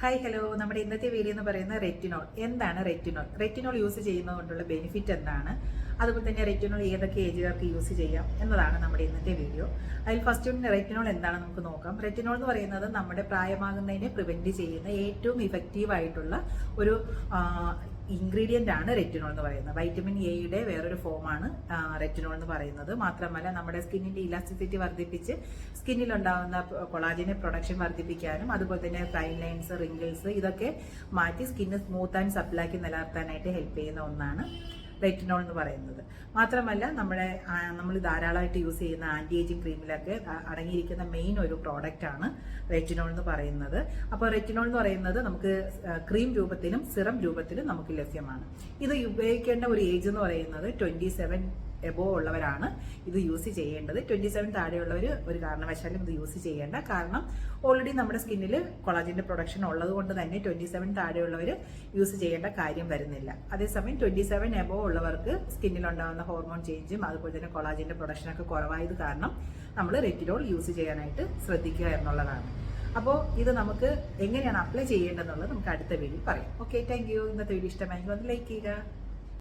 Hi hello നമ്മുടെ ഇന്നത്തെ video എന്ന് പറയുന്നത് റെറ്റിനോൾ എന്താണ് റെറ്റിനോൾ റെറ്റിനോൾ യൂസ് ചെയ്യുന്നത് കൊണ്ടുള്ള ബെനിഫിറ്റ് എന്താണ്? അതുപോലെ തന്നെ റെറ്റിനോൾ ഏതൊക്കെ ഏജുകാർക്ക് യൂസ് ചെയ്യാം എന്നതാണ് നമ്മുടെ ഇന്നത്തെ വീഡിയോ അതിൽ ഫസ്റ്റ് റെറ്റിനോൾ എന്താണ് നമുക്ക് നോക്കാം. റെറ്റിനോൾ എന്ന് പറയുന്നത് നമ്മുടെ പ്രായമാകുന്നതിനെ പ്രിവെന്റ് ചെയ്യുന്ന ഏറ്റവും ഇഫക്റ്റീവ് ആയിട്ടുള്ള ഒരു ഇൻഗ്രീഡിയന്റ് ആണ് റെറ്റിനോൾ എന്ന് പറയുന്നത്. വൈറ്റമിൻ എയുടെ വേറൊരു ഫോമാണ് റെറ്റിനോൾ എന്ന് പറയുന്നത്. മാത്രമല്ല നമ്മുടെ സ്കിന്നിന്റെ ഇലാസ്റ്റിസിറ്റി വർദ്ധിപ്പിച്ച് സ്കിന്നിലുണ്ടാകുന്ന കൊളാജിനെ പ്രൊഡക്ഷൻ വർദ്ധിപ്പിക്കാനും അതുപോലെ തന്നെ ഫൈൻ ലൈൻസ് റിങ്കിൾസ് ഇതൊക്കെ മാറ്റി സ്കിന്ന് സ്മൂത്ത് ആൻഡ് സപ്ലാക്കി നിലനിർത്താനായിട്ട് ഹെൽപ്പ് ചെയ്യുന്ന ഒന്നാണ്. റെറ്റിനോൾ എന്ന് പറയുന്നത്. മാത്രമല്ല നമ്മുടെ നമ്മൾ ധാരാളമായിട്ട് യൂസ് ചെയ്യുന്ന ആന്റി ഏജിങ് ക്രീമിലൊക്കെ അടങ്ങിയിരിക്കുന്ന മെയിൻ ഒരു പ്രോഡക്റ്റാണ് റെറ്റിനോൾ എന്ന് പറയുന്നത്. അപ്പോൾ റെറ്റിനോൾ എന്ന് പറയുന്നത് നമുക്ക് ക്രീം രൂപത്തിലും സിറം രൂപത്തിലും നമുക്ക് ലഭ്യമാണ്. ഇത് ഉപയോഗിക്കേണ്ട ഒരു ഏജ് എന്ന് പറയുന്നത് ട്വന്റി സെവൻ എബോ ഉള്ളവരാണ് ഇത് യൂസ് ചെയ്യേണ്ടത്. ട്വന്റി സെവൻ താഴെയുള്ളവർ ഒരു കാരണവശാലും ഇത് യൂസ് ചെയ്യേണ്ട. കാരണം ഓൾറെഡി നമ്മുടെ സ്കിന്നിൽ കൊളാജിന്റെ പ്രൊഡക്ഷൻ ഉള്ളത് കൊണ്ട് തന്നെ ട്വന്റി സെവൻ താഴെയുള്ളവർ യൂസ് ചെയ്യേണ്ട കാര്യം വരുന്നില്ല. അതേസമയം ട്വന്റി സെവൻ എബോ ഉള്ളവർക്ക് സ്കിന്നിൽ ഉണ്ടാകുന്ന ഹോർമോൺ ചേഞ്ചും അതുപോലെ തന്നെ കൊളാജിന്റെ പ്രൊഡക്ഷനൊക്കെ കുറവായത് കാരണം നമ്മൾ റെറ്റിനോൾ യൂസ് ചെയ്യാനായിട്ട് ശ്രദ്ധിക്കുക എന്നുള്ളതാണ്. അപ്പോൾ ഇത് നമുക്ക് എങ്ങനെയാണ് അപ്ലൈ ചെയ്യേണ്ടതെന്നുള്ളത് നമുക്ക് അടുത്ത വീഡിയോ പറയാം. ഓക്കെ താങ്ക് യു ഇന്നത്തെ വീഡിയോ ഇഷ്ടമായെങ്കിൽ ഒന്ന് ലൈക്ക് ചെയ്യുക.